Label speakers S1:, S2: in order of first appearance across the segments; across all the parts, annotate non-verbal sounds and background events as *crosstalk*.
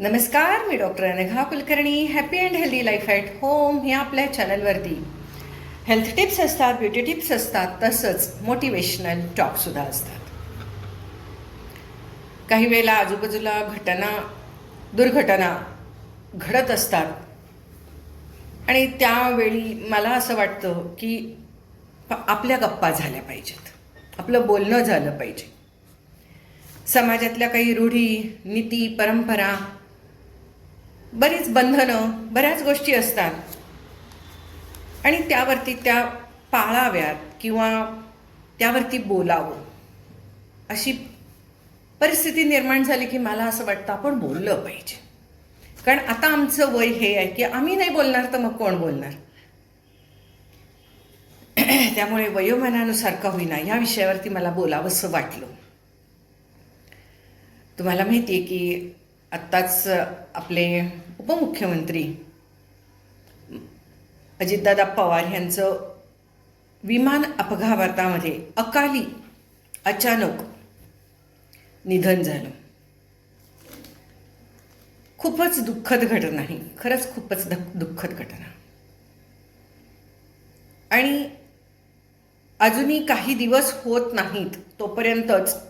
S1: नमस्कार मी doctor Anagha Kulkarni. Happy and healthy life at home ह्या आपल्या चॅनलवरती हेल्थ टिप्स असतात ब्युटी टिप्स असतात तसंच मोटिवेशनल टॉकसुद्धा असतात. काही वेळेला आजूबाजूला घटना दुर्घटना घडत असतात. आणि त्यावेळी मला असं वाटतं की आपल्या गप्पा झाल्या पाहिजेत. आपलं बोलणं झालं पाहिजे. समाजातल्या काही रूढी नीती परंपरा बरीच बंधनं बऱ्याच गोष्टी असतात. आणि त्यावरती त्या पाळाव्यात किंवा त्यावरती बोलावं. अशी परिस्थिती निर्माण झाली की मला असं वाटतं आपण बोललं पाहिजे. कारण आता आमचं वय हे आहे की आम्ही नाही बोलणार तर मग कोण बोलणार? *clears throat* त्यामुळे वयोमानानुसार का होईना. या विषयावरती मला बोलावंसं वाटलं. तुम्हाला माहिती आहे की आत्ताच आपले उपमुख्यमंत्री अजितदादा पवार यांचं विमान अपघातामध्ये अकाली अचानक निधन झालं. खूपच दुःखद घटना ही. खरंच खूपच धक दुःखद घटना. आणि अजूनही काही दिवस होत नाहीत तोपर्यंतच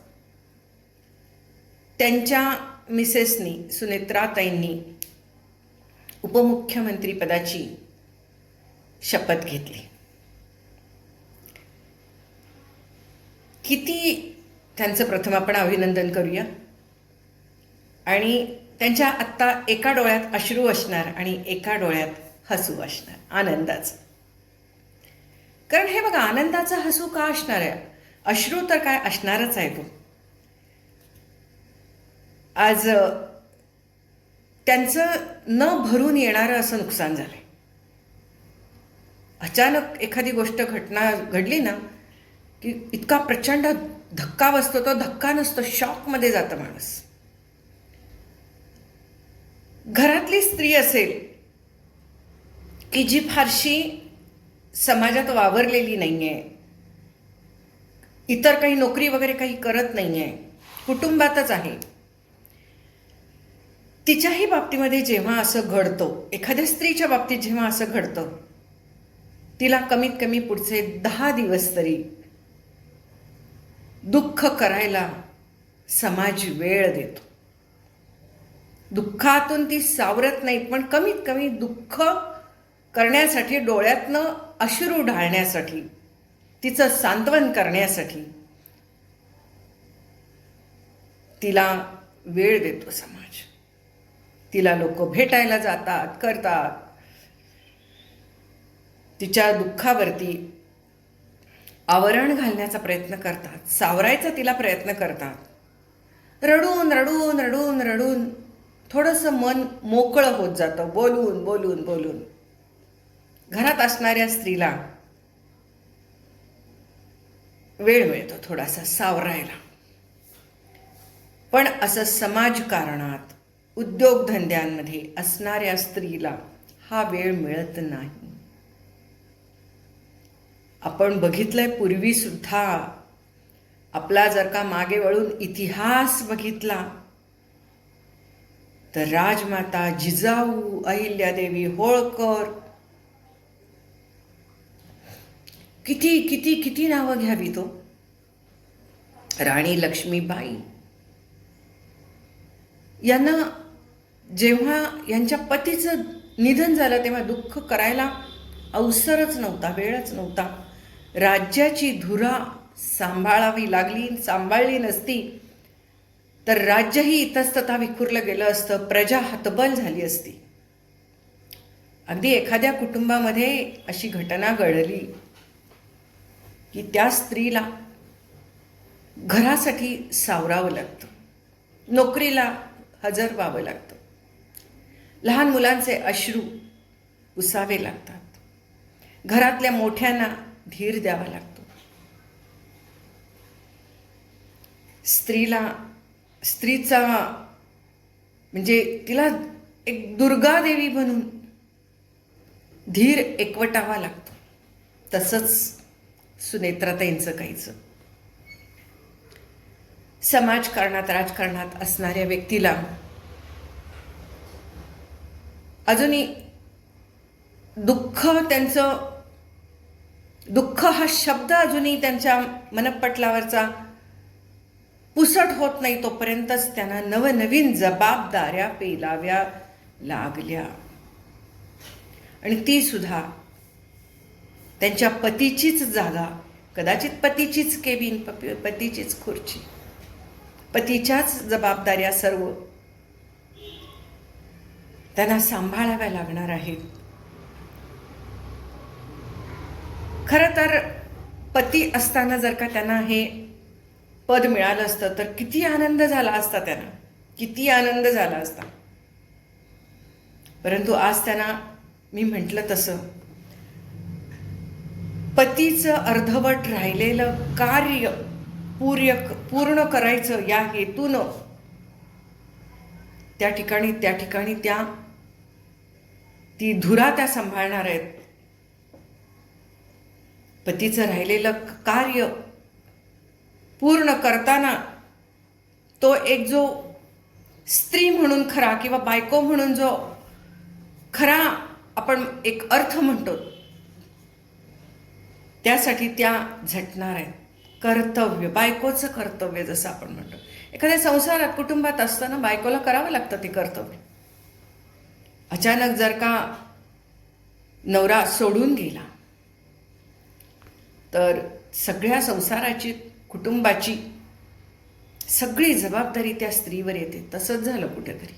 S1: त्यांच्या मिसेसनी सुनेत्राताईंनी उपमुख्यमंत्रीपदाची शपथ घेतली. किती त्यांचं प्रथम आपण अभिनंदन करूया. आणि त्यांच्या आत्ता एका डोळ्यात अश्रू असणार आणि एका डोळ्यात हसू असणार आनंदाचं. कारण हे बघा आनंदाचा हसू का असणार आहे? अश्रू तर काय असणारच आहे तो आज त्यांचं न भरून येणारं असं नुकसान झालंय. अचानक एखादी गोष्ट घटना घडली ना की इतका प्रचंड धक्का बसतो तो धक्का नसतो शॉकमध्ये जातं माणूस. घरातली स्त्री असेल की जी फारशी समाजात वावरलेली नाही आहे इतर काही नोकरी वगैरे काही करत नाही आहे कुटुंबातच आहे तिच्याही बाबतीमध्ये जेव्हा असं घडतं एखाद्या स्त्रीच्या बाबतीत जेव्हा असं घडतं तिला कमीत कमी पुढचे दहा दिवस तरी दुःख करायला समाज वेळ देतो. दुःखातून ती सावरत नाही पण कमीत कमी दुःख करण्यासाठी डोळ्यातनं अश्रू ढाळण्यासाठी तिचं सांत्वन करण्यासाठी तिला वेळ देतो समाज. तिला लोक भेटायला जातात करतात. तिच्या दुःखावरती आवरण घालण्याचा प्रयत्न करतात सावरायचा तिला प्रयत्न करतात. रडून रडून रडून रडून थोडंसं मन मोकळं होत जातं बोलून बोलून बोलून. घरात असणाऱ्या स्त्रीला वेळ मिळतो थोडासा सावरायला. पण असं समाजकारणात उद्योगधंद्यांमध्ये असणाऱ्या स्त्रीला हा वेळ मिळत नाही. आपण बघितलंय पूर्वी सुद्धा आपला जर का मागे वळून इतिहास बघितला तर राजमाता जिजाऊ अहिल्यादेवी होळकर किती किती किती नावं घ्यावी तो? राणी लक्ष्मीबाई. यांना जेव्हा यांच्या पतीचं निधन झालं तेव्हा दुःख करायला अवसरच नव्हता वेळच नव्हता. राज्याची धुरा सांभाळावी लागली सांभाळली नसती तर राज्यही इतस्तता विखुरलं गेलं असतं प्रजा हतबल झाली असती. अगदी एखाद्या कुटुंबामध्ये अशी घटना घडली की त्या स्त्रीला घरासाठी सावरावं लागतं नोकरीला हजर व्हावं लागतं. लहान मुलांचे अश्रू पुसावे लागतात. घरातल्या मोठ्यांना धीर द्यावा लागतो. स्त्रीला स्त्रीचा म्हणजे तिला एक दुर्गा देवी म्हणून धीर एकवटावा लागतो. तसंच सुनेत्राताईंचं काहीचं. समाजकारणात राजकारणात असणाऱ्या व्यक्तीला अजूनही दुःख त्यांचं दुःख हा शब्द अजूनही त्यांच्या मनपटलावरचा पुसट होत नाही तोपर्यंतच त्यांना नवनवीन जबाबदाऱ्या पेलाव्या लागल्या. आणि ती सुद्धा त्यांच्या पतीचीच जागा कदाचित पतीचीच केबिन पतीचीच खुर्ची पतीच्याच जबाबदाऱ्या सर्व त्यांना सांभाळाव्या लागणार आहेत. खरं तर पती असताना जर का त्यांना हे पद मिळालं असतं तर किती आनंद झाला असता त्यांना. किती आनंद झाला असता. परंतु आज त्यांना मी म्हटलं तसं. पतीचं अर्धवट राहिलेलं कार्य पूर्य पूर्ण करायचं या हेतूनं त्या ठिकाणी त्या ठिकाणी त्या ती धुरा त्या सांभाळणार आहेत. पतीचं राहिलेलं कार्य पूर्ण करताना तो एक जो स्त्री म्हणून खरा किंवा बायको म्हणून जो खरा आपण एक अर्थ म्हणतो त्यासाठी त्या झटणार आहेत. कर्तव्य बायकोचं कर्तव्य जसं आपण म्हणतो. एखाद्या संसारात कुटुंबात असताना बायकोला करावं लागतं ते कर्तव्य. अचानक जर का नवरा सोडून गेला तर सगळ्या संसाराची कुटुंबाची सगळी जबाबदारी त्या स्त्रीवर येते. तसंच झालं कुठेतरी.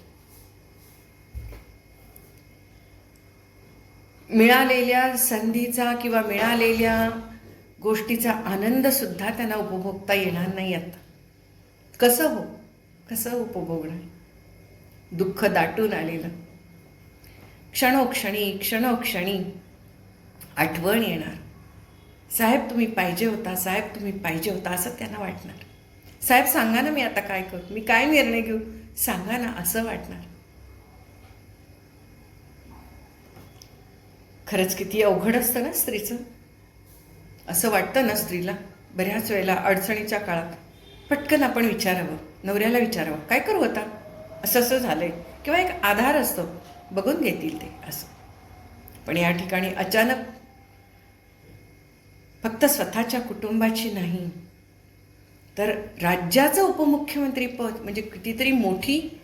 S1: मिळालेल्या संधीचा किंवा मिळालेल्या गोष्टीचा आनंद सुद्धा त्यांना उपभोगता येणार नाही आता. कसं हो? कसं उपभोगणार? दुःख दाटून आलेलं. क्षणोक्षणी क्षणोक्षणी आठवण येणार. साहेब तुम्ही पाहिजे होता साहेब तुम्ही पाहिजे होता असं त्यांना वाटणार. साहेब सांगा ना मी आता काय करू? मी काय निर्णय घेऊ? सांगा ना असं वाटणार. खरंच किती अवघड असतं ना स्त्रीचं. असं वाटतं ना स्त्रीला बऱ्याच वेळेला अडचणीच्या काळात. पटकन आपण विचारावं नवऱ्याला विचारावं काय करू आता? असं असं झालंय. किंवा एक आधार असतो. बघून घेतील ते असं. पण या ठिकाणी अचानक फक्त स्वतःच्या कुटुंबाची नाही तर राज्याचं उपमुख्यमंत्री पद म्हणजे कितीतरी मोठी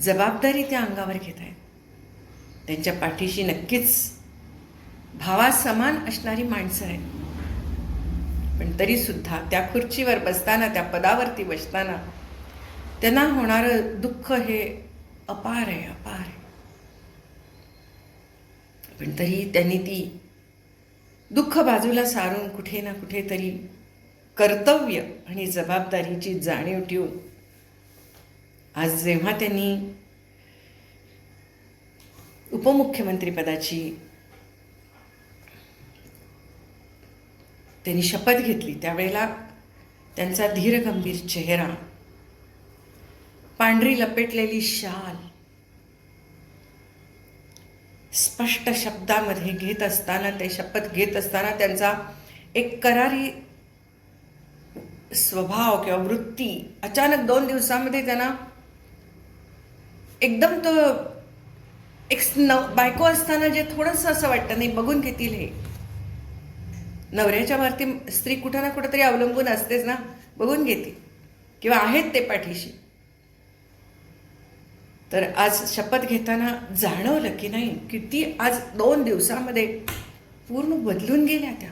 S1: जबाबदारी त्या अंगावर घेत आहेत. त्यांच्या पाठीशी नक्कीच भावासमान असणारी माणसं आहेत. पण तरीसुद्धा त्या खुर्चीवर बसताना त्या पदावरती बसताना त्यांना होणारं दुःख हे अपार आहे अपार आहे. पण तरी त्यांनी ती दुःख बाजूला सारून कुठे ना कुठेतरी कर्तव्य आणि जबाबदारीची जाणीव ठेवून आज जेव्हा त्यांनी उपमुख्यमंत्रीपदाची त्यांनी शपथ घेतली त्यावेळेला त्यांचा धीरगंभीर चेहरा पांढरी लपेटलेली शाल स्पष्ट शब्दामध्ये घेत असताना ते शपथ घेत असताना त्यांचा एक करारी स्वभाव किंवा वृत्ती अचानक दोन दिवसामध्ये त्यांना एकदम तो एक नव बायको असताना जे थोडंसं असं वाटतं नाही बघून घेतील हे. नवऱ्याच्या वरती स्त्री कुठं ना कुठं तरी अवलंबून असतेच ना बघून घेतील. किंवा आहेत ते पाठीशी. तर आज शपथ घेताना जाणवलं की नाही किती आज दोन दिवसामध्ये पूर्ण बदलून गेल्या त्या.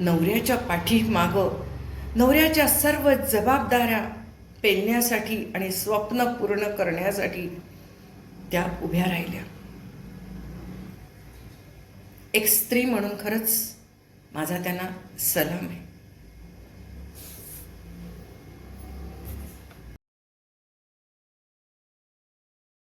S1: नवऱ्याच्या पाठीमागं नवऱ्याच्या सर्व जबाबदाऱ्या पेलण्यासाठी आणि स्वप्न पूर्ण करण्यासाठी त्या उभ्या राहिल्या. एक स्त्री म्हणून खरंच माझा त्यांना सलाम आहे.